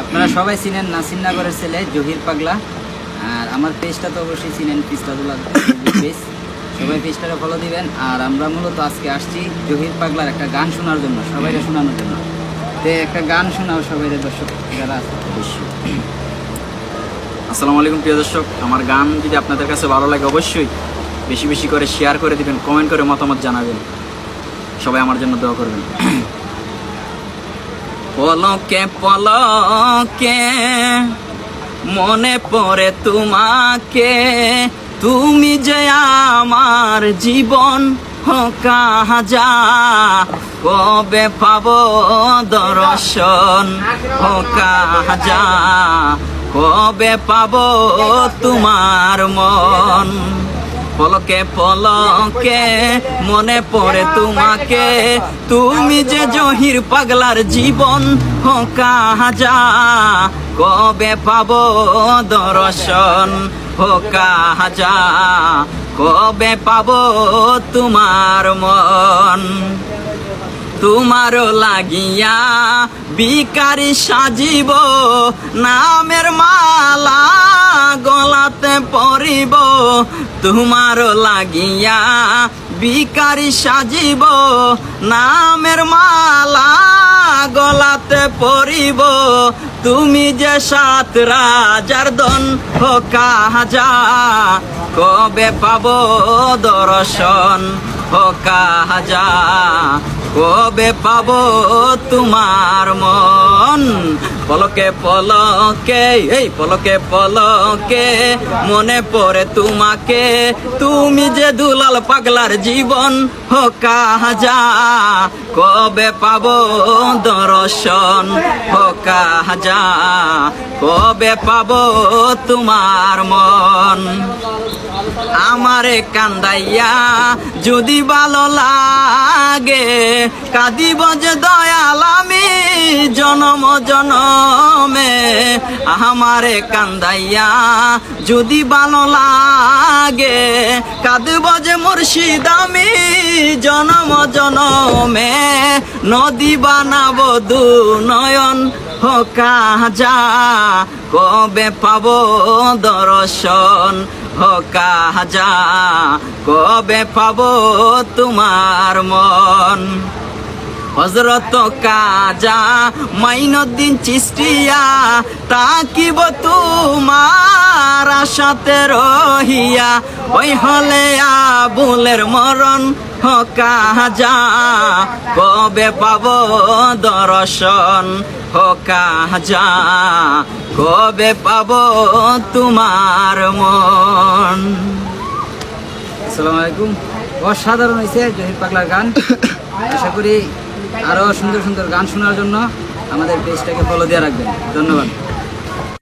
আপনারা সবাই চিনেন নাসিরনগরের ছেলে, জহির পাগলা। আর আমার পেজটা তো অবশ্যই চিনেন পিস্তাদুল্লাহ পেজ সবাই পেজটাকে ফলো দিবেন। আর আমরা মূলত আজকে আসছি জহির পাগলার একটা গান শোনার জন্য, সবাইকে শোনানোর জন্য। তো একটা গান শোনাও সবাই দর্শক, যারা আছে আসসালামু আলাইকুম, প্রিয় দর্শক। আমার গান যদি আপনাদের কাছে ভালো লাগে, অবশ্যই বেশি বেশি করে শেয়ার করে দিবেন কমেন্ট করে মতামত জানাবেন। সবাই আমার জন্য দোয়া করবেন। পলকে পলকে, মনে পড়ে তোমাকে। তুমি যে আমার জীবন কবে পাবো দর্শন কবে পাবো তোমার মন? পলকে পলকে মনে পড়ে তোমাকে। তুমি যে জহির পাগলার জীবন কাজা কবে পাব দর্শন কাজা কবে পাব তোমার মন। তোমারও লাগিয়া বিকারি সাজিব, নামের মালা গলাতে পরিব। তোমার লাগিয়া বিকারি সাজিব, নামের মালা গলাতে পরিব। তুমি যে সাত রাজার দন হাজা কবে পাব দর্শন হাজা কবে পাব তোমার মন? পলকে পলকে, এই পলকে পলকে, মনে পড়ে তোমাকে। তুমি যে দুলাল পাগলার জীবন হোকা হাজা কবে পাব দর্শন? হোকা হাজা কবে পাব তোমার মন? আমারে কান্দাইয়া যদি ভালো লাগে কাঁদিব যে দয়াল আমি, জনম জনমে। আমারে কান্দাইয়া যদি ভালো লাগে, কাঁদিব যে মুর্শিদ আমি, জনম জনমে। নদী বানাব দু নয়ন হোকা যা কবে পাবো দর্শন? হকা যা কবে পাবো তোমার মন? হজরত কাজা মাইনুদ্দিন চিস্টিয়া তাকিব তোমার আশাতে রহিয়া, ওই হলে আবুলের মরণ কাজা কবে পাব দর্শন কাজা কবে পাব তোমার মন? আসসালামু আলাইকুম। অসাধারণ হয়েছে জহির পাগলার গান। আশা করি আরও সুন্দর সুন্দর গান শোনার জন্য আমাদের পেজটাকে ফলো দিয়ে রাখবেন। ধন্যবাদ।